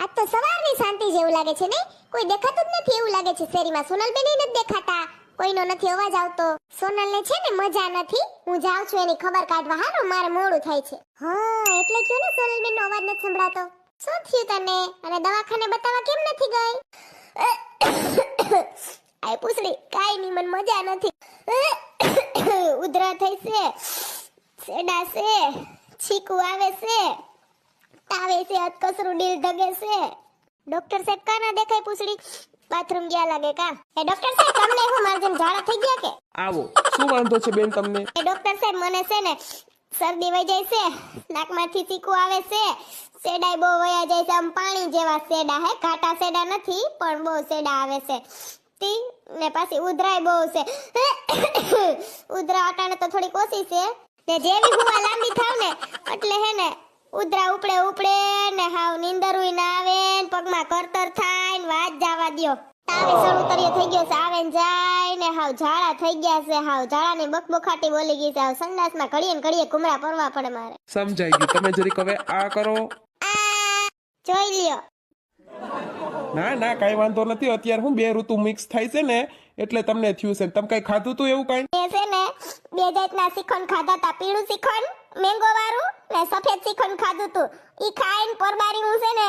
આજ તો સવારની શાંતિ જેવું લાગે છે ને કોઈ દેખાતું જ નથી એવું લાગે છે શેરીમાં. સોનલબેન નથી દેખાતા. કોઈનો નથી અવાજ આવતો. સોનલને છે ને મજા નથી. હું જાઉં છું એની ખબર કાઢવા. હારો, મારે મોડું થાય છે. હા, એટલે કયો ને સોનલબેનનો અવાજ નથી સંભળાતો? શું થયું તને? અને દવાખાને બતાવવા કેમ નથી ગઈ? આય પૂછડી, કાઈ ની મને મજા નથી. ઉધરા થઈ છે. સેડા આવે છે. તાવે છે અતકસરું ડીલ ધગે છે ડોક્ટર સાહેબ કા ના દેખાય પૂછડી બાથરૂમ ગયા લાગે કા એ ડોક્ટર સાહેબ તમને હું મારા જેમ ઝાડા થઈ ગયા કે આવો શું વાંધો છે બેન તમને એ ડોક્ટર સાહેબ મને છે ને શરદી વહી જાય છે નાકમાંથી ચીકુ આવે છે સેડાય બહુ વયા જાય છે આમ પાણી જેવા સેડા હે ઘાટા સેડા નથી પણ બહુ સેડા આવે છે તી ને પાછી ઉધરાય બહુ છે ઉધરા અટાણે તો થોડીક ઓછી છે ને જેવી હુવા લાંબી થાવ ને એટલે હે ને ઉધરા ઉપડે ઉપડે ને હાવ નીંદરુય ના આવે ને પગમાં કરતર થાય ને વાત જવા દ્યો. તાવે સળુતરીયો થઈ ગયો છે આવે ને જાય ને હાવ ઝાડા થઈ ગયા છે હાવ ઝાડાની બકબકાટી બોલી ગઈ છે હાવ સંડાસમાં ઘડીએ ને ઘડીએ કુમરા પરવા પડે મારે. સમજાઈ ગયું. તમે જરીક હવે આ કરો. જોઈ લ્યો. ના ના, કાંઈ વાંધો નથી. અત્યારે હું બે ઋતુ મિક્સ થાય છે ને, એટલે તમને થયું છે. તમે કઈ ખાધું તું એવું કઈ? છે ને બે જાતના શ્રીખંડ ખાધા તા પીળું શ્રીખંડ મેંગો વાળું ને સફેદ શ્રીખંડ ખાધું તું. ઈ ખાઈને પરબારી હું છે ને